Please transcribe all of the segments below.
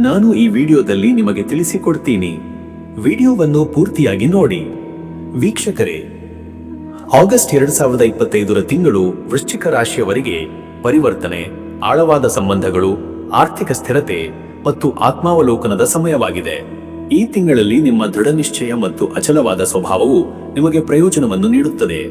ನಾನು ಈ ವಿಡಿಯೋದಲ್ಲಿ ನಿಮಗೆ ತಿಳಿಸಿಕೊಡ್ತೀನಿ. ವಿಡಿಯೋವನ್ನು ಪೂರ್ತಿಯಾಗಿ ನೋಡಿ. ವೀಕ್ಷಕರೇ, ಆಗಸ್ಟ್ ಎರಡು ಸಾವಿರದ ಇಪ್ಪತ್ತೈದರ ತಿಂಗಳು ವೃಶ್ಚಿಕ ರಾಶಿಯವರಿಗೆ ಪರಿವರ್ತನೆ, ಆಳವಾದ ಸಂಬಂಧಗಳು, ಆರ್ಥಿಕ ಸ್ಥಿರತೆ ಮತ್ತು ಆತ್ಮಾವಲೋಕನದ ಸಮಯವಾಗಿದೆ. ಈ ತಿಂಗಳಲ್ಲಿ ನಿಮ್ಮ ದೃಢ ನಿಶ್ಚಯ ಮತ್ತು ಅಚಲವಾದ ಸ್ವಭಾವವು ನಿಮಗೆ ಪ್ರಯೋಜನವನ್ನು ನೀಡುತ್ತದೆ.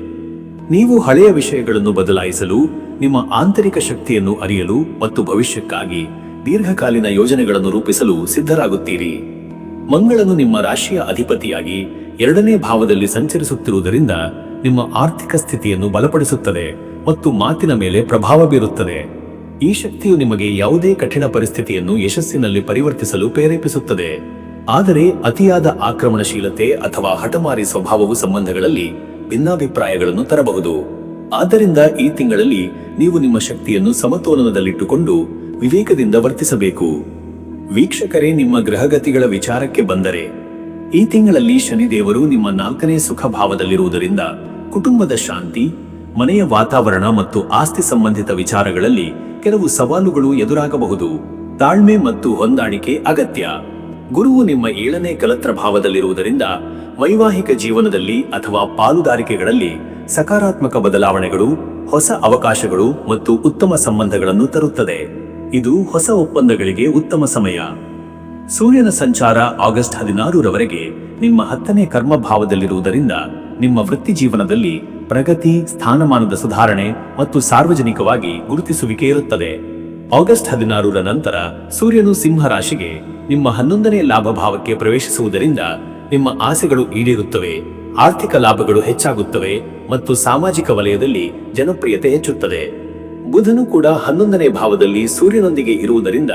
ನೀವು ಹಳೆಯ ವಿಷಯಗಳನ್ನು ಬದಲಾಯಿಸಲು, ನಿಮ್ಮ ಆಂತರಿಕ ಶಕ್ತಿಯನ್ನು ಅರಿಯಲು ಮತ್ತು ಭವಿಷ್ಯಕ್ಕಾಗಿ ದೀರ್ಘಕಾಲೀನ ಯೋಜನೆಗಳನ್ನು ರೂಪಿಸಲು ಸಿದ್ಧರಾಗುತ್ತೀರಿ. ಮಂಗಳನು ನಿಮ್ಮ ರಾಶಿಯ ಅಧಿಪತಿಯಾಗಿ ಎರಡನೇ ಭಾವದಲ್ಲಿ ಸಂಚರಿಸುತ್ತಿರುವುದರಿಂದ ನಿಮ್ಮ ಆರ್ಥಿಕ ಸ್ಥಿತಿಯನ್ನು ಬಲಪಡಿಸುತ್ತದೆ ಮತ್ತು ಮಾತಿನ ಮೇಲೆ ಪ್ರಭಾವ ಬೀರುತ್ತದೆ. ಈ ಶಕ್ತಿಯು ನಿಮಗೆ ಯಾವುದೇ ಕಠಿಣ ಪರಿಸ್ಥಿತಿಯನ್ನು ಯಶಸ್ಸಿನಲ್ಲಿ ಪರಿವರ್ತಿಸಲು ಪ್ರೇರೇಪಿಸುತ್ತದೆ. ಆದರೆ ಅತಿಯಾದ ಆಕ್ರಮಣಶೀಲತೆ ಅಥವಾ ಹಠಮಾರಿ ಸ್ವಭಾವವು ಸಂಬಂಧಗಳಲ್ಲಿ ಭಿನ್ನಾಭಿಪ್ರಾಯಗಳನ್ನು ತರಬಹುದು. ಆದ್ದರಿಂದ ಈ ತಿಂಗಳಲ್ಲಿ ನೀವು ನಿಮ್ಮ ಶಕ್ತಿಯನ್ನು ಸಮತೋಲನದಲ್ಲಿಟ್ಟುಕೊಂಡು ವಿವೇಕದಿಂದ ವರ್ತಿಸಬೇಕು. ವೀಕ್ಷಕರೇ, ನಿಮ್ಮ ಗ್ರಹಗತಿಗಳ ವಿಚಾರಕ್ಕೆ ಬಂದರೆ, ಈ ತಿಂಗಳಲ್ಲಿ ಶನಿದೇವರು ನಿಮ್ಮ ನಾಲ್ಕನೇ ಸುಖ ಭಾವದಲ್ಲಿರುವುದರಿಂದ ಕುಟುಂಬದ ಶಾಂತಿ, ಮನೆಯ ವಾತಾವರಣ ಮತ್ತು ಆಸ್ತಿ ಸಂಬಂಧಿತ ವಿಚಾರಗಳಲ್ಲಿ ಕೆಲವು ಸವಾಲುಗಳು ಎದುರಾಗಬಹುದು. ತಾಳ್ಮೆ ಮತ್ತು ಹೊಂದಾಣಿಕೆ ಅಗತ್ಯ. ಗುರುವು ನಿಮ್ಮ ಏಳನೇ ಕಲತ್ರ ಭಾವದಲ್ಲಿರುವುದರಿಂದ ವೈವಾಹಿಕ ಜೀವನದಲ್ಲಿ ಅಥವಾ ಪಾಲುದಾರಿಕೆಗಳಲ್ಲಿ ಸಕಾರಾತ್ಮಕ ಬದಲಾವಣೆಗಳು, ಹೊಸ ಅವಕಾಶಗಳು ಮತ್ತು ಉತ್ತಮ ಸಂಬಂಧಗಳನ್ನು ತರುತ್ತದೆ. ಇದು ಹೊಸ ಒಪ್ಪಂದಗಳಿಗೆ ಉತ್ತಮ ಸಮಯ. ಸೂರ್ಯನ ಸಂಚಾರ ಆಗಸ್ಟ್ ಹದಿನಾರರವರೆಗೆ ನಿಮ್ಮ ಹತ್ತನೇ ಕರ್ಮ ಭಾವದಲ್ಲಿರುವುದರಿಂದ ನಿಮ್ಮ ವೃತ್ತಿ ಜೀವನದಲ್ಲಿ ಪ್ರಗತಿ, ಸ್ಥಾನಮಾನದ ಸುಧಾರಣೆ ಮತ್ತು ಸಾರ್ವಜನಿಕವಾಗಿ ಗುರುತಿಸುವಿಕೆ ಇರುತ್ತದೆ. ಆಗಸ್ಟ್ ಹದಿನಾರರ ನಂತರ ಸೂರ್ಯನು ಸಿಂಹ ರಾಶಿಗೆ ನಿಮ್ಮ ಹನ್ನೊಂದನೇ ಲಾಭ ಭಾವಕ್ಕೆ ಪ್ರವೇಶಿಸುವುದರಿಂದ ನಿಮ್ಮ ಆಸೆಗಳು ಈಡೇರುತ್ತವೆ, ಆರ್ಥಿಕ ಲಾಭಗಳು ಹೆಚ್ಚಾಗುತ್ತವೆ ಮತ್ತು ಸಾಮಾಜಿಕ ವಲಯದಲ್ಲಿ ಜನಪ್ರಿಯತೆ ಹೆಚ್ಚುತ್ತದೆ. ಬುಧನು ಕೂಡ ಹನ್ನೊಂದನೇ ಭಾವದಲ್ಲಿ ಸೂರ್ಯನೊಂದಿಗೆ ಇರುವುದರಿಂದ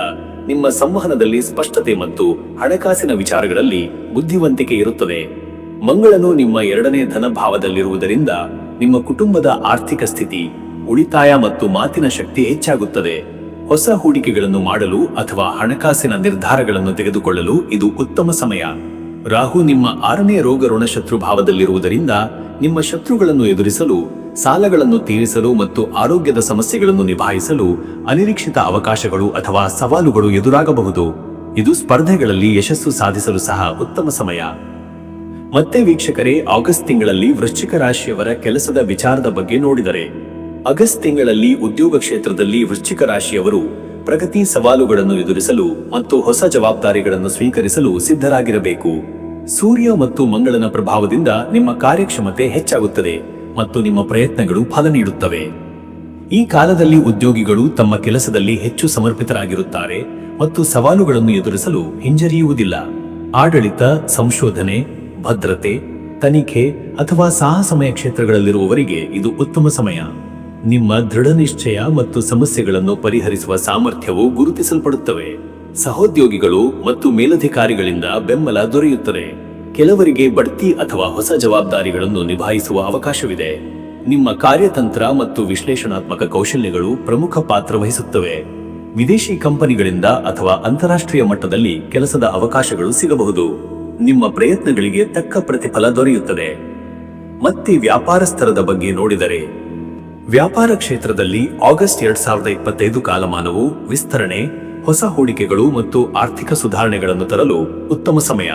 ನಿಮ್ಮ ಸಂವಹನದಲ್ಲಿ ಸ್ಪಷ್ಟತೆ ಮತ್ತು ಹಣಕಾಸಿನ ವಿಚಾರಗಳಲ್ಲಿ ಬುದ್ಧಿವಂತಿಕೆ ಇರುತ್ತದೆ. ಮಂಗಳನು ನಿಮ್ಮ ಎರಡನೇ ಧನ ಭಾವದಲ್ಲಿರುವುದರಿಂದ ನಿಮ್ಮ ಕುಟುಂಬದ ಆರ್ಥಿಕ ಸ್ಥಿತಿ, ಉಳಿತಾಯ ಮತ್ತು ಮಾತಿನ ಶಕ್ತಿ ಹೆಚ್ಚಾಗುತ್ತದೆ. ಹೊಸ ಹೂಡಿಕೆಗಳನ್ನು ಮಾಡಲು ಅಥವಾ ಹಣಕಾಸಿನ ನಿರ್ಧಾರಗಳನ್ನು ತೆಗೆದುಕೊಳ್ಳಲು ಇದು ಉತ್ತಮ ಸಮಯ. ರಾಹು ನಿಮ್ಮ ಆರನೇ ರೋಗ ಋಣಶತ್ರು ಭಾವದಲ್ಲಿರುವುದರಿಂದ ನಿಮ್ಮ ಶತ್ರುಗಳನ್ನು ಎದುರಿಸಲು ಸಾಲಗಳನ್ನು ತೀರಿಸಲು ಮತ್ತು ಆರೋಗ್ಯದ ಸಮಸ್ಯೆಗಳನ್ನು ನಿಭಾಯಿಸಲು ಅನಿರೀಕ್ಷಿತ ಅವಕಾಶಗಳು ಅಥವಾ ಸವಾಲುಗಳು ಎದುರಾಗಬಹುದು. ಇದು ಸ್ಪರ್ಧೆಗಳಲ್ಲಿ ಯಶಸ್ಸು ಸಾಧಿಸಲು ಸಹ ಉತ್ತಮ ಸಮಯ. ಮತ್ತೆ ವೀಕ್ಷಕರೇ, ಆಗಸ್ಟ್ ತಿಂಗಳಲ್ಲಿ ವೃಶ್ಚಿಕ ರಾಶಿಯವರ ಕೆಲಸದ ವಿಚಾರದ ಬಗ್ಗೆ ನೋಡಿದರೆ. ಆಗಸ್ಟ್ ತಿಂಗಳಲ್ಲಿ ಉದ್ಯೋಗ ಕ್ಷೇತ್ರದಲ್ಲಿ ವೃಶ್ಚಿಕ ರಾಶಿಯವರು ಪ್ರಗತಿ ಸವಾಲುಗಳನ್ನು ಎದುರಿಸಲು ಮತ್ತು ಹೊಸ ಜವಾಬ್ದಾರಿಗಳನ್ನು ಸ್ವೀಕರಿಸಲು ಸಿದ್ಧರಾಗಿರಬೇಕು. ಸೂರ್ಯ ಮತ್ತು ಮಂಗಳನ ಪ್ರಭಾವದಿಂದ ನಿಮ್ಮ ಕಾರ್ಯಕ್ಷಮತೆ ಹೆಚ್ಚಾಗುತ್ತದೆ. ಮತ್ತು ನಿಮ್ಮ ಪ್ರಯತ್ನಗಳು ಫಲ ನೀಡುತ್ತವೆ. ಈ ಕಾಲದಲ್ಲಿ ಉದ್ಯೋಗಿಗಳು ತಮ್ಮ ಕೆಲಸದಲ್ಲಿ ಹೆಚ್ಚು ಸಮರ್ಪಿತರಾಗಿರುತ್ತಾರೆ ಮತ್ತು ಸವಾಲುಗಳನ್ನು ಎದುರಿಸಲು ಹಿಂಜರಿಯುವುದಿಲ್ಲ. ಆಡಳಿತ, ಸಂಶೋಧನೆ, ಭದ್ರತೆ, ತನಿಖೆ ಅಥವಾ ಸಾಹಸಮಯ ಕ್ಷೇತ್ರಗಳಲ್ಲಿರುವವರಿಗೆ ಇದು ಉತ್ತಮ ಸಮಯ. ನಿಮ್ಮ ದೃಢ ನಿಶ್ಚಯ ಮತ್ತು ಸಮಸ್ಯೆಗಳನ್ನು ಪರಿಹರಿಸುವ ಸಾಮರ್ಥ್ಯವು ಗುರುತಿಸಲ್ಪಡುತ್ತವೆ. ಸಹೋದ್ಯೋಗಿಗಳು ಮತ್ತು ಮೇಲಧಿಕಾರಿಗಳಿಂದ ಬೆಂಬಲ ದೊರೆಯುತ್ತದೆ. ಕೆಲವರಿಗೆ ಬಡ್ತಿ ಅಥವಾ ಹೊಸ ಜವಾಬ್ದಾರಿಗಳನ್ನು ನಿಭಾಯಿಸುವ ಅವಕಾಶವಿದೆ. ನಿಮ್ಮ ಕಾರ್ಯತಂತ್ರ ಮತ್ತು ವಿಶ್ಲೇಷಣಾತ್ಮಕ ಕೌಶಲ್ಯಗಳು ಪ್ರಮುಖ ಪಾತ್ರ ವಹಿಸುತ್ತವೆ. ವಿದೇಶಿ ಕಂಪನಿಗಳಿಂದ ಅಥವಾ ಅಂತಾರಾಷ್ಟ್ರೀಯ ಮಟ್ಟದಲ್ಲಿ ಕೆಲಸದ ಅವಕಾಶಗಳು ಸಿಗಬಹುದು. ನಿಮ್ಮ ಪ್ರಯತ್ನಗಳಿಗೆ ತಕ್ಕ ಪ್ರತಿಫಲ ದೊರೆಯುತ್ತದೆ. ಮತ್ತೆ ವ್ಯಾಪಾರಸ್ಥರದ ಬಗ್ಗೆ ನೋಡಿದರೆ. ವ್ಯಾಪಾರ ಕ್ಷೇತ್ರದಲ್ಲಿ ಆಗಸ್ಟ್ ಎರಡ್ ಸಾವಿರದ ಇಪ್ಪತ್ತೈದು ಕಾಲಮಾನವು ವಿಸ್ತರಣೆ, ಹೊಸ ಹೂಡಿಕೆಗಳು ಮತ್ತು ಆರ್ಥಿಕ ಸುಧಾರಣೆಗಳನ್ನು ತರಲು ಉತ್ತಮ ಸಮಯ.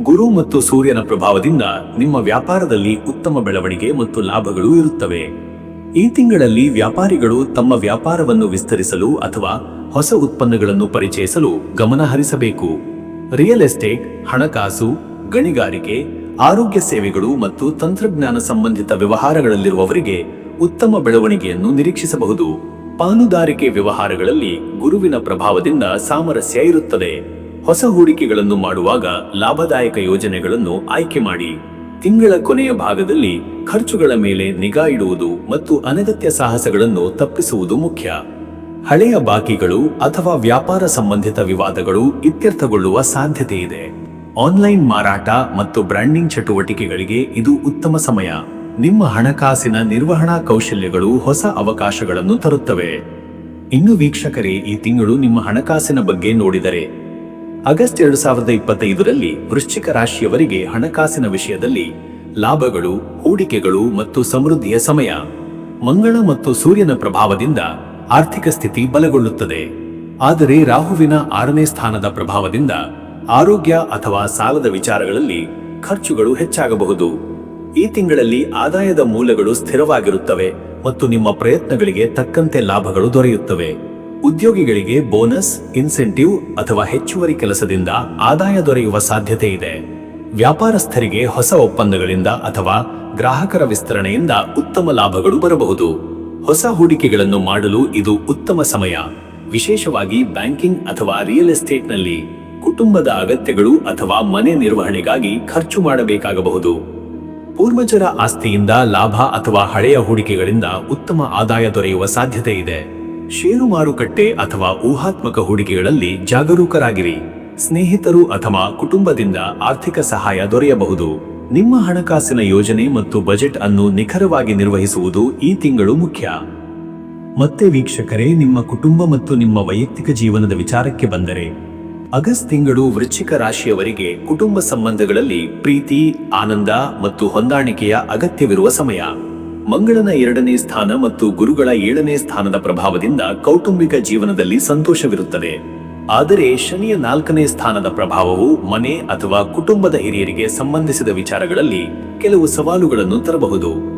ಗುರು ಮತ್ತು ಸೂರ್ಯನ ಪ್ರಭಾವದಿಂದ ನಿಮ್ಮ ವ್ಯಾಪಾರದಲ್ಲಿ ಉತ್ತಮ ಬೆಳವಣಿಗೆ ಮತ್ತು ಲಾಭಗಳು ಇರುತ್ತವೆ. ಈ ತಿಂಗಳಲ್ಲಿ ವ್ಯಾಪಾರಿಗಳು ತಮ್ಮ ವ್ಯಾಪಾರವನ್ನು ವಿಸ್ತರಿಸಲು ಅಥವಾ ಹೊಸ ಉತ್ಪನ್ನಗಳನ್ನು ಪರಿಚಯಿಸಲು ಗಮನ ಹರಿಸಬೇಕು. ರಿಯಲ್ ಎಸ್ಟೇಟ್ ಹಣಕಾಸು, ಗಣಿಗಾರಿಕೆ, ಆರೋಗ್ಯ ಸೇವೆಗಳು ಮತ್ತು ತಂತ್ರಜ್ಞಾನ ಸಂಬಂಧಿತ ವ್ಯವಹಾರಗಳಲ್ಲಿರುವವರಿಗೆ ಉತ್ತಮ ಬೆಳವಣಿಗೆಯನ್ನು ನಿರೀಕ್ಷಿಸಬಹುದು. ಪಾಲುದಾರಿಕೆ ವ್ಯವಹಾರಗಳಲ್ಲಿ ಗುರುವಿನ ಪ್ರಭಾವದಿಂದ ಸಾಮರಸ್ಯ ಇರುತ್ತದೆ. ಹೊಸ ಹೂಡಿಕೆಗಳನ್ನು ಮಾಡುವಾಗ ಲಾಭದಾಯಕ ಯೋಜನೆಗಳನ್ನು ಆಯ್ಕೆ ಮಾಡಿ. ತಿಂಗಳ ಕೊನೆಯ ಭಾಗದಲ್ಲಿ ಖರ್ಚುಗಳ ಮೇಲೆ ನಿಗಾ ಇಡುವುದು ಮತ್ತು ಅನಗತ್ಯ ಸಾಹಸಗಳನ್ನು ತಪ್ಪಿಸುವುದು ಮುಖ್ಯ. ಹಳೆಯ ಬಾಕಿಗಳು ಅಥವಾ ವ್ಯಾಪಾರ ಸಂಬಂಧಿತ ವಿವಾದಗಳು ಇತ್ಯರ್ಥಗೊಳ್ಳುವ ಸಾಧ್ಯತೆ ಇದೆ. ಆನ್ಲೈನ್ ಮಾರಾಟ ಮತ್ತು ಬ್ರ್ಯಾಂಡಿಂಗ್ ಚಟುವಟಿಕೆಗಳಿಗೆ ಇದು ಉತ್ತಮ ಸಮಯ. ನಿಮ್ಮ ಹಣಕಾಸಿನ ನಿರ್ವಹಣಾ ಕೌಶಲ್ಯಗಳು ಹೊಸ ಅವಕಾಶಗಳನ್ನು ತರುತ್ತವೆ. ಇನ್ನು ವೀಕ್ಷಕರೇ, ಈ ತಿಂಗಳು ನಿಮ್ಮ ಹಣಕಾಸಿನ ಬಗ್ಗೆ ನೋಡಿದರೆ ಆಗಸ್ಟ್ ಎರಡು ಸಾವಿರದ ಇಪ್ಪತ್ತೈದರಲ್ಲಿ ವೃಶ್ಚಿಕ ರಾಶಿಯವರಿಗೆ ಹಣಕಾಸಿನ ವಿಷಯದಲ್ಲಿ ಲಾಭಗಳು, ಹೂಡಿಕೆಗಳು ಮತ್ತು ಸಮೃದ್ಧಿಯ ಸಮಯ. ಮಂಗಳ ಮತ್ತು ಸೂರ್ಯನ ಪ್ರಭಾವದಿಂದ ಆರ್ಥಿಕ ಸ್ಥಿತಿ ಬಲಗೊಳ್ಳುತ್ತದೆ. ಆದರೆ ರಾಹುವಿನ ಆರನೇ ಸ್ಥಾನದ ಪ್ರಭಾವದಿಂದ ಆರೋಗ್ಯ ಅಥವಾ ಸಾಲದ ವಿಚಾರಗಳಲ್ಲಿ ಖರ್ಚುಗಳು ಹೆಚ್ಚಾಗಬಹುದು. ಈ ತಿಂಗಳಲ್ಲಿ ಆದಾಯದ ಮೂಲಗಳು ಸ್ಥಿರವಾಗಿರುತ್ತವೆ ಮತ್ತು ನಿಮ್ಮ ಪ್ರಯತ್ನಗಳಿಗೆ ತಕ್ಕಂತೆ ಲಾಭಗಳು ದೊರೆಯುತ್ತವೆ. ಉದ್ಯೋಗಿಗಳಿಗೆ ಬೋನಸ್, ಇನ್ಸೆಂಟಿವ್ ಅಥವಾ ಹೆಚ್ಚುವರಿ ಕೆಲಸದಿಂದ ಆದಾಯ ದೊರೆಯುವ ಸಾಧ್ಯತೆ ಇದೆ. ವ್ಯಾಪಾರಸ್ಥರಿಗೆ ಹೊಸ ಒಪ್ಪಂದಗಳಿಂದ ಅಥವಾ ಗ್ರಾಹಕರ ವಿಸ್ತರಣೆಯಿಂದ ಉತ್ತಮ ಲಾಭಗಳು ಬರಬಹುದು. ಹೊಸ ಹೂಡಿಕೆಗಳನ್ನು ಮಾಡಲು ಇದು ಉತ್ತಮ ಸಮಯ. ವಿಶೇಷವಾಗಿ ಬ್ಯಾಂಕಿಂಗ್ ಅಥವಾ ರಿಯಲ್ ಎಸ್ಟೇಟ್ನಲ್ಲಿ ಕುಟುಂಬದ ಅಗತ್ಯಗಳು ಅಥವಾ ಮನೆ ನಿರ್ವಹಣೆಗಾಗಿ ಖರ್ಚು ಮಾಡಬೇಕಾಗಬಹುದು. ಪೂರ್ವಜರ ಆಸ್ತಿಯಿಂದ ಲಾಭ ಅಥವಾ ಹಳೆಯ ಹೂಡಿಕೆಗಳಿಂದ ಉತ್ತಮ ಆದಾಯ ದೊರೆಯುವ ಸಾಧ್ಯತೆ ಇದೆ. ಷೇರು ಮಾರುಕಟ್ಟೆ ಅಥವಾ ಊಹಾತ್ಮಕ ಹೂಡಿಕೆಗಳಲ್ಲಿ ಜಾಗರೂಕರಾಗಿರಿ. ಸ್ನೇಹಿತರು ಅಥವಾ ಕುಟುಂಬದಿಂದ ಆರ್ಥಿಕ ಸಹಾಯ ದೊರೆಯಬಹುದು. ನಿಮ್ಮ ಹಣಕಾಸಿನ ಯೋಜನೆ ಮತ್ತು ಬಜೆಟ್ ಅನ್ನು ನಿಖರವಾಗಿ ನಿರ್ವಹಿಸುವುದು ಈ ತಿಂಗಳು ಮುಖ್ಯ. ಮತ್ತೆ ವೀಕ್ಷಕರೇ, ನಿಮ್ಮ ಕುಟುಂಬ ಮತ್ತು ನಿಮ್ಮ ವೈಯಕ್ತಿಕ ಜೀವನದ ವಿಚಾರಕ್ಕೆ ಬಂದರೆ, ಆಗಸ್ಟ್ ತಿಂಗಳು ವೃಶ್ಚಿಕ ರಾಶಿಯವರಿಗೆ ಕುಟುಂಬ ಸಂಬಂಧಗಳಲ್ಲಿ ಪ್ರೀತಿ, ಆನಂದ ಮತ್ತು ಹೊಂದಾಣಿಕೆಯ ಅಗತ್ಯವಿರುವ ಸಮಯ. ಮಂಗಳನ ಎರಡನೇ ಸ್ಥಾನ ಮತ್ತು ಗುರುಗಳ ಏಳನೇ ಸ್ಥಾನದ ಪ್ರಭಾವದಿಂದ ಕೌಟುಂಬಿಕ ಜೀವನದಲ್ಲಿ ಸಂತೋಷವಿರುತ್ತದೆ. ಆದರೆ ಶನಿಯ ನಾಲ್ಕನೇ ಸ್ಥಾನದ ಪ್ರಭಾವವು ಮನೆ ಅಥವಾ ಕುಟುಂಬದ ಹಿರಿಯರಿಗೆ ಸಂಬಂಧಿಸಿದ ವಿಚಾರಗಳಲ್ಲಿ ಕೆಲವು ಸವಾಲುಗಳನ್ನು ತರಬಹುದು.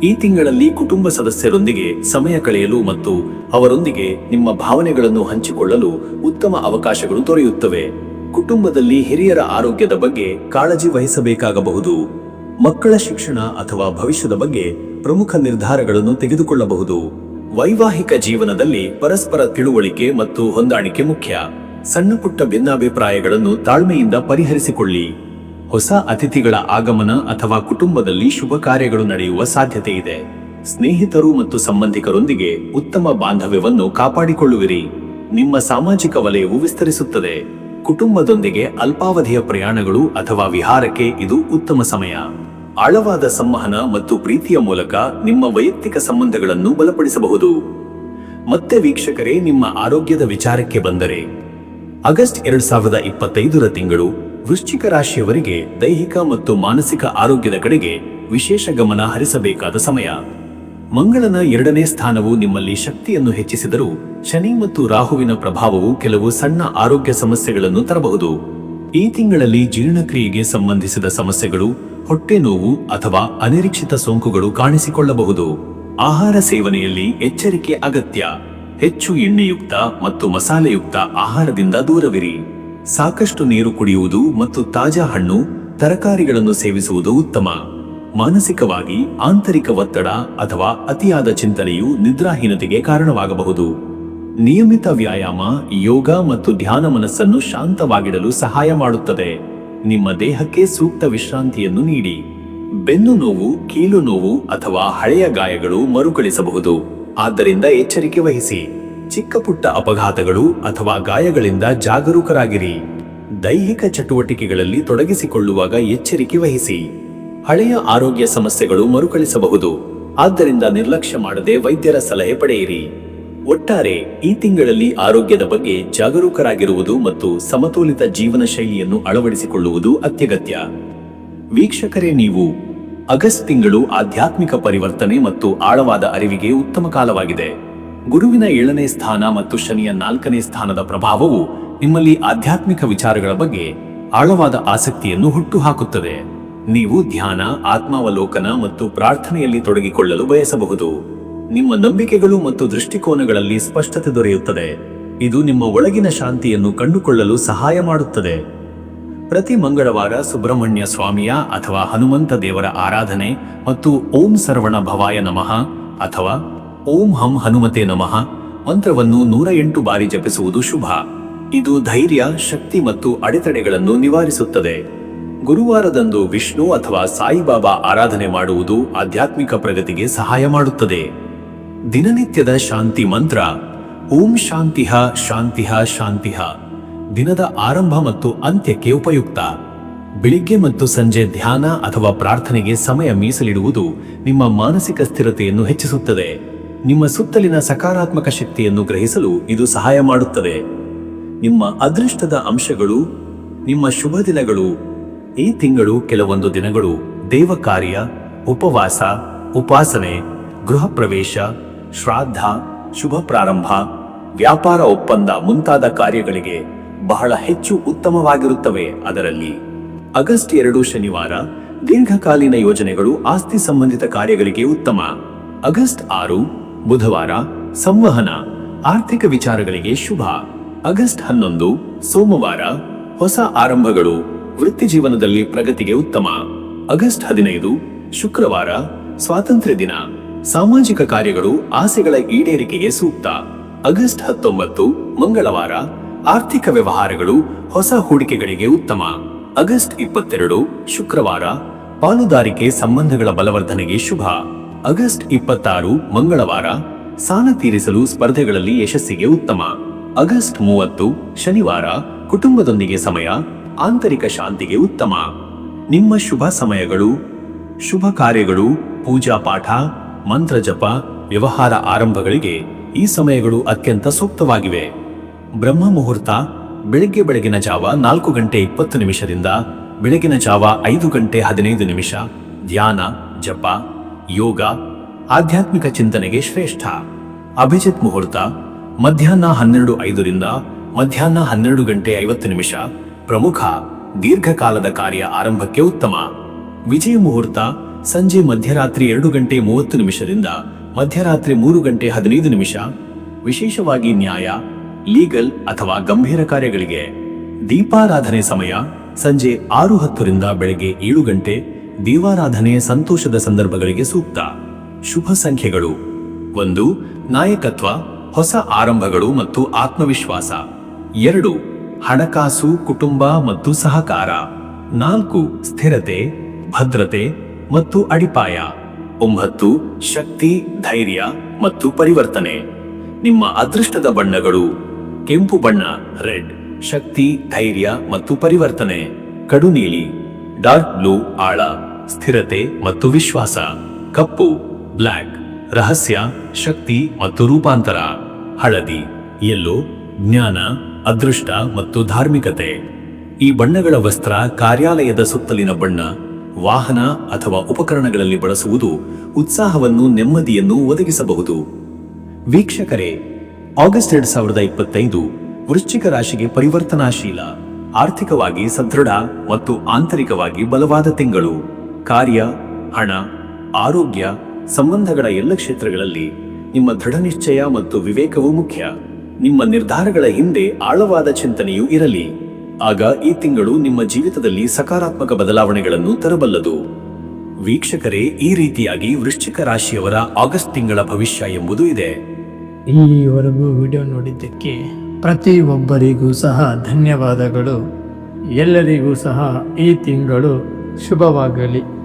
ಈ ತಿಂಗಳಲ್ಲಿ ಕುಟುಂಬ ಸದಸ್ಯರೊಂದಿಗೆ ಸಮಯ ಕಳೆಯಲು ಮತ್ತು ಅವರೊಂದಿಗೆ ನಿಮ್ಮ ಭಾವನೆಗಳನ್ನು ಹಂಚಿಕೊಳ್ಳಲು ಉತ್ತಮ ಅವಕಾಶಗಳು ದೊರೆಯುತ್ತವೆ. ಕುಟುಂಬದಲ್ಲಿ ಹಿರಿಯರ ಆರೋಗ್ಯದ ಬಗ್ಗೆ ಕಾಳಜಿ ವಹಿಸಬೇಕಾಗಬಹುದು. ಮಕ್ಕಳ ಶಿಕ್ಷಣ ಅಥವಾ ಭವಿಷ್ಯದ ಬಗ್ಗೆ ಪ್ರಮುಖ ನಿರ್ಧಾರಗಳನ್ನು ತೆಗೆದುಕೊಳ್ಳಬಹುದು. ವೈವಾಹಿಕ ಜೀವನದಲ್ಲಿ ಪರಸ್ಪರ ತಿಳುವಳಿಕೆ ಮತ್ತು ಹೊಂದಾಣಿಕೆ ಮುಖ್ಯ. ಸಣ್ಣ ಪುಟ್ಟ ಭಿನ್ನಾಭಿಪ್ರಾಯಗಳನ್ನು ತಾಳ್ಮೆಯಿಂದ ಪರಿಹರಿಸಿಕೊಳ್ಳಿ. ಹೊಸ ಅತಿಥಿಗಳ ಆಗಮನ ಅಥವಾ ಕುಟುಂಬದಲ್ಲಿ ಶುಭ ಕಾರ್ಯಗಳು ನಡೆಯುವ ಸಾಧ್ಯತೆ ಇದೆ. ಸ್ನೇಹಿತರು ಮತ್ತು ಸಂಬಂಧಿಕರೊಂದಿಗೆ ಉತ್ತಮ ಬಾಂಧವ್ಯವನ್ನು ಕಾಪಾಡಿಕೊಳ್ಳುವಿರಿ. ನಿಮ್ಮ ಸಾಮಾಜಿಕ ವಲಯವು ವಿಸ್ತರಿಸುತ್ತದೆ. ಕುಟುಂಬದೊಂದಿಗೆ ಅಲ್ಪಾವಧಿಯ ಪ್ರಯಾಣಗಳು ಅಥವಾ ವಿಹಾರಕ್ಕೆ ಇದು ಉತ್ತಮ ಸಮಯ. ಆಳವಾದ ಸಂವಹನ ಮತ್ತು ಪ್ರೀತಿಯ ಮೂಲಕ ನಿಮ್ಮ ವೈಯಕ್ತಿಕ ಸಂಬಂಧಗಳನ್ನು ಬಲಪಡಿಸಬಹುದು. ಮತ್ತೆ ವೀಕ್ಷಕರೇ, ನಿಮ್ಮ ಆರೋಗ್ಯದ ವಿಚಾರಕ್ಕೆ ಬಂದರೆ, ಆಗಸ್ಟ್ ಎರಡ್ ಸಾವಿರದ ಇಪ್ಪತ್ತೈದರ ತಿಂಗಳು ವೃಶ್ಚಿಕ ರಾಶಿಯವರಿಗೆ ದೈಹಿಕ ಮತ್ತು ಮಾನಸಿಕ ಆರೋಗ್ಯದ ಕಡೆಗೆ ವಿಶೇಷ ಗಮನ ಹರಿಸಬೇಕಾದ ಸಮಯ. ಮಂಗಳನ ಎರಡನೇ ಸ್ಥಾನವು ನಿಮ್ಮಲ್ಲಿ ಶಕ್ತಿಯನ್ನು ಹೆಚ್ಚಿಸಿದರೂ ಶನಿ ಮತ್ತು ರಾಹುವಿನ ಪ್ರಭಾವವು ಕೆಲವು ಸಣ್ಣ ಆರೋಗ್ಯ ಸಮಸ್ಯೆಗಳನ್ನು ತರಬಹುದು. ಈ ತಿಂಗಳಲ್ಲಿ ಜೀರ್ಣಕ್ರಿಯೆಗೆ ಸಂಬಂಧಿಸಿದ ಸಮಸ್ಯೆಗಳು ಹೊಟ್ಟೆ ನೋವು ಅಥವಾ ಅನಿರೀಕ್ಷಿತ ಸೋಂಕುಗಳು ಕಾಣಿಸಿಕೊಳ್ಳಬಹುದು. ಆಹಾರ ಸೇವನೆಯಲ್ಲಿ ಎಚ್ಚರಿಕೆ ಅಗತ್ಯ. ಹೆಚ್ಚು ಎಣ್ಣೆಯುಕ್ತ ಮತ್ತು ಮಸಾಲೆಯುಕ್ತ ಆಹಾರದಿಂದ ದೂರವಿರಿ. ಸಾಕಷ್ಟು ನೀರು ಕುಡಿಯುವುದು ಮತ್ತು ತಾಜಾ ಹಣ್ಣು, ತರಕಾರಿಗಳನ್ನು ಸೇವಿಸುವುದು ಉತ್ತಮ. ಮಾನಸಿಕವಾಗಿ ಆಂತರಿಕ ಒತ್ತಡ ಅಥವಾ ಅತಿಯಾದ ಚಿಂತನೆಯು ನಿದ್ರಾಹೀನತೆಗೆ ಕಾರಣವಾಗಬಹುದು. ನಿಯಮಿತ ವ್ಯಾಯಾಮ, ಯೋಗ ಮತ್ತು ಧ್ಯಾನ ಮನಸ್ಸನ್ನು ಶಾಂತವಾಗಿಡಲು ಸಹಾಯ ಮಾಡುತ್ತದೆ. ನಿಮ್ಮ ದೇಹಕ್ಕೆ ಸೂಕ್ತ ವಿಶ್ರಾಂತಿಯನ್ನು ನೀಡಿ. ಬೆನ್ನು ನೋವು, ಕೀಲು ನೋವು ಅಥವಾ ಹಳೆಯ ಗಾಯಗಳು ಮರುಕಳಿಸಬಹುದು. ಆದ್ದರಿಂದ ಎಚ್ಚರಿಕೆ ವಹಿಸಿ. ಚಿಕ್ಕ ಪುಟ್ಟ ಅಪಘಾತಗಳು ಅಥವಾ ಗಾಯಗಳಿಂದ ಜಾಗರೂಕರಾಗಿರಿ. ದೈಹಿಕ ಚಟುವಟಿಕೆಗಳಲ್ಲಿ ತೊಡಗಿಸಿಕೊಳ್ಳುವಾಗ ಎಚ್ಚರಿಕೆ ವಹಿಸಿ. ಹಳೆಯ ಆರೋಗ್ಯ ಸಮಸ್ಯೆಗಳು ಮರುಕಳಿಸಬಹುದು. ಆದ್ದರಿಂದ ನಿರ್ಲಕ್ಷ್ಯ ಮಾಡದೆ ವೈದ್ಯರ ಸಲಹೆ ಪಡೆಯಿರಿ. ಒಟ್ಟಾರೆ ಈ ತಿಂಗಳಲ್ಲಿ ಆರೋಗ್ಯದ ಬಗ್ಗೆ ಜಾಗರೂಕರಾಗಿರುವುದು ಮತ್ತು ಸಮತೋಲಿತ ಜೀವನ ಶೈಲಿಯನ್ನು ಅಳವಡಿಸಿಕೊಳ್ಳುವುದು ಅತ್ಯಗತ್ಯ. ವೀಕ್ಷಕರೇ, ನೀವು ಆಗಸ್ಟ್ ತಿಂಗಳು ಆಧ್ಯಾತ್ಮಿಕ ಪರಿವರ್ತನೆ ಮತ್ತು ಆಳವಾದ ಅರಿವಿಗೆ ಉತ್ತಮ ಕಾಲವಾಗಿದೆ. ಗುರುವಿನ ಏಳನೇ ಸ್ಥಾನ ಮತ್ತು ಶನಿಯ ನಾಲ್ಕನೇ ಸ್ಥಾನದ ಪ್ರಭಾವವು ನಿಮ್ಮಲ್ಲಿ ಆಧ್ಯಾತ್ಮಿಕ ವಿಚಾರಗಳ ಬಗ್ಗೆ ಆಳವಾದ ಆಸಕ್ತಿಯನ್ನು ಹುಟ್ಟುಹಾಕುತ್ತದೆ. ನೀವು ಧ್ಯಾನ, ಆತ್ಮಾವಲೋಕನ ಮತ್ತು ಪ್ರಾರ್ಥನೆಯಲ್ಲಿ ತೊಡಗಿಕೊಳ್ಳಲು ಬಯಸಬಹುದು. ನಿಮ್ಮ ನಂಬಿಕೆಗಳು ಮತ್ತು ದೃಷ್ಟಿಕೋನಗಳಲ್ಲಿ ಸ್ಪಷ್ಟತೆ ದೊರೆಯುತ್ತದೆ. ಇದು ನಿಮ್ಮ ಒಳಗಿನ ಶಾಂತಿಯನ್ನು ಕಂಡುಕೊಳ್ಳಲು ಸಹಾಯ ಮಾಡುತ್ತದೆ. ಪ್ರತಿ ಮಂಗಳವಾರ ಸುಬ್ರಹ್ಮಣ್ಯ ಸ್ವಾಮಿಯ ಅಥವಾ ಹನುಮಂತ ದೇವರ ಆರಾಧನೆ ಮತ್ತು ಓಂ ಸರ್ವಣ ಭವಾಯ ನಮಃ ಅಥವಾ ಓಂ ಹಂ ಹನುಮತೆ ನಮಃ ಮಂತ್ರವನ್ನು ನೂರ ಎಂಟು ಬಾರಿ ಜಪಿಸುವುದು ಶುಭ. ಇದು ಧೈರ್ಯ, ಶಕ್ತಿ ಮತ್ತು ಅಡೆತಡೆಗಳನ್ನು ನಿವಾರಿಸುತ್ತದೆ. ಗುರುವಾರದಂದು ವಿಷ್ಣು ಅಥವಾ ಸಾಯಿಬಾಬಾ ಆರಾಧನೆ ಮಾಡುವುದು ಆಧ್ಯಾತ್ಮಿಕ ಪ್ರಗತಿಗೆ ಸಹಾಯ ಮಾಡುತ್ತದೆ. ದಿನನಿತ್ಯದ ಶಾಂತಿ ಮಂತ್ರ. ಓಂ ಶಾಂತಿಹ ಶಾಂತಿಹ ಶಾಂತಿಹ ದಿನದ ಆರಂಭ ಮತ್ತು ಅಂತ್ಯಕ್ಕೆ ಉಪಯುಕ್ತ. ಬೆಳಿಗ್ಗೆ ಮತ್ತು ಸಂಜೆ ಧ್ಯಾನ ಅಥವಾ ಪ್ರಾರ್ಥನೆಗೆ ಸಮಯ ಮೀಸಲಿಡುವುದು ನಿಮ್ಮ ಮಾನಸಿಕ ಸ್ಥಿರತೆಯನ್ನು ಹೆಚ್ಚಿಸುತ್ತದೆ. ನಿಮ್ಮ ಸುತ್ತಲಿನ ಸಕಾರಾತ್ಮಕ ಶಕ್ತಿಯನ್ನು ಗ್ರಹಿಸಲು ಇದು ಸಹಾಯ ಮಾಡುತ್ತದೆ. ನಿಮ್ಮ ಅದೃಷ್ಟದ ಅಂಶಗಳು, ನಿಮ್ಮ ಶುಭ ದಿನಗಳು, ಈ ತಿಂಗಳು ಕೆಲವೊಂದು ದಿನಗಳು ದೇವ ಕಾರ್ಯ ಉಪವಾಸ, ಉಪಾಸನೆ ಗೃಹ ಪ್ರವೇಶ ಶ್ರಾದ್ದ ಶುಭ ಪ್ರಾರಂಭ, ವ್ಯಾಪಾರ ಒಪ್ಪಂದ ಮುಂತಾದ ಕಾರ್ಯಗಳಿಗೆ ಬಹಳ ಹೆಚ್ಚು ಉತ್ತಮವಾಗಿರುತ್ತವೆ ಅದರಲ್ಲಿ. ಆಗಸ್ಟ್ ಎರಡು ಶನಿವಾರ ದೀರ್ಘಕಾಲೀನ ಯೋಜನೆಗಳು ಆಸ್ತಿ ಸಂಬಂಧಿತ ಕಾರ್ಯಗಳಿಗೆ ಉತ್ತಮ. ಆಗಸ್ಟ್ ಆರು, ಬುಧವಾರ, ಸಂವಹನ, ಆರ್ಥಿಕ ವಿಚಾರಗಳಿಗೆ ಶುಭ. ಆಗಸ್ಟ್ ಹನ್ನೊಂದು, ಸೋಮವಾರ, ಹೊಸ ಆರಂಭಗಳು ವೃತ್ತಿ ಜೀವನದಲ್ಲಿ ಪ್ರಗತಿಗೆ ಉತ್ತಮ. ಆಗಸ್ಟ್ ಹದಿನೈದು, ಶುಕ್ರವಾರ, ಸ್ವಾತಂತ್ರ್ಯ ದಿನ. ಸಾಮಾಜಿಕ ಕಾರ್ಯಗಳು ಆಸೆಗಳ ಈಡೇರಿಕೆಗೆ ಸೂಕ್ತ. ಆಗಸ್ಟ್ ಹತ್ತೊಂಬತ್ತು, ಮಂಗಳವಾರ, ಆರ್ಥಿಕ ವ್ಯವಹಾರಗಳು ಹೊಸ ಹೂಡಿಕೆಗಳಿಗೆ ಉತ್ತಮ. ಆಗಸ್ಟ್ ಇಪ್ಪತ್ತೆರಡು, ಶುಕ್ರವಾರ, ಪಾಲುದಾರಿಕೆ ಸಂಬಂಧಗಳ ಬಲವರ್ಧನೆಗೆ ಶುಭ. ಆಗಸ್ಟ್ ಇಪ್ಪತ್ತಾರು, ಮಂಗಳವಾರ, ಸಾಲ ತೀರಿಸಲು ಸ್ಪರ್ಧೆಗಳಲ್ಲಿ ಯಶಸ್ಸಿಗೆ ಉತ್ತಮ. ಆಗಸ್ಟ್ ಮೂವತ್ತು, ಶನಿವಾರ, ಕುಟುಂಬದೊಂದಿಗೆ ಸಮಯ, ಆಂತರಿಕ ಶಾಂತಿಗೆ ಉತ್ತಮ. ನಿಮ್ಮ ಶುಭ ಸಮಯಗಳು, ಶುಭ ಕಾರ್ಯಗಳು, ಪೂಜಾ ಪಾಠ ಮಂತ್ರ ಜಪ, ವ್ಯವಹಾರ ಆರಂಭಗಳಿಗೆ ಈ ಸಮಯಗಳು ಅತ್ಯಂತ ಸೂಕ್ತವಾಗಿವೆ. ಬ್ರಹ್ಮ ಮುಹೂರ್ತ, ಬೆಳಗ್ಗೆ ಬೆಳಗಿನ ಜಾವ ನಾಲ್ಕು ಗಂಟೆ ಇಪ್ಪತ್ತು ನಿಮಿಷದಿಂದ ಬೆಳಗಿನ ಜಾವ ಐದು ಗಂಟೆ ಹದಿನೈದು ನಿಮಿಷ, ಧ್ಯಾನ, ಜಪ, ಯೋಗ, ಆಧ್ಯಾತ್ಮಿಕ ಚಿಂತನೆಗೆ ಶ್ರೇಷ್ಠ. ಅಭಿಜಿತ್ ಮುಹೂರ್ತ, ಮಧ್ಯಾಹ್ನ ಹನ್ನೆರಡು ಐದರಿಂದ ಮಧ್ಯಾಹ್ನ ಹನ್ನೆರಡು ಗಂಟೆ ಐವತ್ತು ನಿಮಿಷ, ಪ್ರಮುಖ, ದೀರ್ಘಕಾಲದ ಕಾರ್ಯ ಆರಂಭಕ್ಕೆ ಉತ್ತಮ. ವಿಜಯ ಮುಹೂರ್ತ ಸಂಜೆ ಮಧ್ಯರಾತ್ರಿ ಎರಡು ಗಂಟೆ ಮೂವತ್ತು ನಿಮಿಷದಿಂದ ಮಧ್ಯರಾತ್ರಿ ಮೂರು ಗಂಟೆ ಹದಿನೈದು ನಿಮಿಷ, ವಿಶೇಷವಾಗಿ ನ್ಯಾಯ, ಲೀಗಲ್ ಅಥವಾ ಗಂಭೀರ ಕಾರ್ಯಗಳಿಗೆ. ದೀಪಾರಾಧನೆ ಸಮಯ ಸಂಜೆ ಆರು ಹತ್ತರಿಂದ ಬೆಳಗ್ಗೆ ಏಳು ಗಂಟೆ, ದೀವಾರಾಧನೆ ಸಂತೋಷದ ಸಂದರ್ಭಗಳಿಗೆ ಸೂಕ್ತ. ಶುಭ ಸಂಖ್ಯೆಗಳು. ಒಂದು, ನಾಯಕತ್ವ, ಹೊಸ ಆರಂಭಗಳು ಮತ್ತು ಆತ್ಮವಿಶ್ವಾಸ. ಎರಡು, ಹಣಕಾಸು, ಕುಟುಂಬ ಮತ್ತು ಸಹಕಾರ. ನಾಲ್ಕು, ಸ್ಥಿರತೆ, ಭದ್ರತೆ. ಮತ್ತು ಅಡಿಪಾಯ. ಒಂಬತ್ತು, ಶಕ್ತಿ, ಧೈರ್ಯ ಮತ್ತು ಪರಿವರ್ತನೆ. ನಿಮ್ಮ ಅದೃಷ್ಟದ ಬಣ್ಣಗಳು. ಕೆಂಪು ಬಣ್ಣ, ರೆಡ್. ಶಕ್ತಿ, ಧೈರ್ಯ ಮತ್ತು ಪರಿವರ್ತನೆ. ಕಡು ನೀಲಿ. ಡಾರ್ಕ್ ಬ್ಲೂ, ಆಳ. ಸ್ಥಿರತೆ ಮತ್ತು ವಿಶ್ವಾಸ. ಕಪ್ಪು, ಬ್ಲ್ಯಾಕ್. ರಹಸ್ಯ, ಶಕ್ತಿ ಮತ್ತು ರೂಪಾಂತರ. ಹಳದಿ, ಎಲ್ಲೋ. ಜ್ಞಾನ, ಅದೃಷ್ಟ ಮತ್ತು ಧಾರ್ಮಿಕತೆ. ಈ ಬಣ್ಣಗಳ ವಸ್ತ್ರ ಕಾರ್ಯಾಲಯದ ಸುತ್ತಲಿನ ಬಣ್ಣ. ವಾಹನ ಅಥವಾ ಉಪಕರಣಗಳಲ್ಲಿ ಬಳಸುವುದು ಉತ್ಸಾಹವನ್ನು, ನೆಮ್ಮದಿಯನ್ನು ಒದಗಿಸಬಹುದು. ವೀಕ್ಷಕರೇ, ಆಗಸ್ಟ್ ಎರಡ್ ಸಾವಿರದ ಇಪ್ಪತ್ತೈದು ವೃಶ್ಚಿಕ ರಾಶಿಗೆ ಪರಿವರ್ತನಾಶೀಲ, ಆರ್ಥಿಕವಾಗಿ ಸದೃಢ ಮತ್ತು ಆಂತರಿಕವಾಗಿ ಬಲವಾದ ತಿಂಗಳು. ಕಾರ್ಯ, ಹಣ, ಆರೋಗ್ಯ ಸಂಬಂಧಗಳ ಎಲ್ಲ ಕ್ಷೇತ್ರಗಳಲ್ಲಿ ನಿಮ್ಮ ದೃಢ ನಿಶ್ಚಯ ಮತ್ತು ವಿವೇಕವು ಮುಖ್ಯ. ನಿಮ್ಮ ನಿರ್ಧಾರಗಳ ಹಿಂದೆ ಆಳವಾದ ಚಿಂತನೆಯೂ ಇರಲಿ. ಆಗ ಈ ತಿಂಗಳು ನಿಮ್ಮ ಜೀವಿತದಲ್ಲಿ ಸಕಾರಾತ್ಮಕ ಬದಲಾವಣೆಗಳನ್ನು ತರಬಲ್ಲದು. ವೀಕ್ಷಕರೇ, ಈ ರೀತಿಯಾಗಿ ವೃಶ್ಚಿಕ ರಾಶಿಯವರ ಆಗಸ್ಟ್ ತಿಂಗಳ ಭವಿಷ್ಯ ಎಂಬುದು ಇದೆ. ಇಲ್ಲಿವರೆಗೂ ವಿಡಿಯೋ ನೋಡಿದ್ದಕ್ಕೆ ಪ್ರತಿಯೊಬ್ಬರಿಗೂ ಸಹ ಧನ್ಯವಾದಗಳು. ಎಲ್ಲರಿಗೂ ಸಹ ಈ ತಿಂಗಳು ಶುಭವಾಗಲಿ.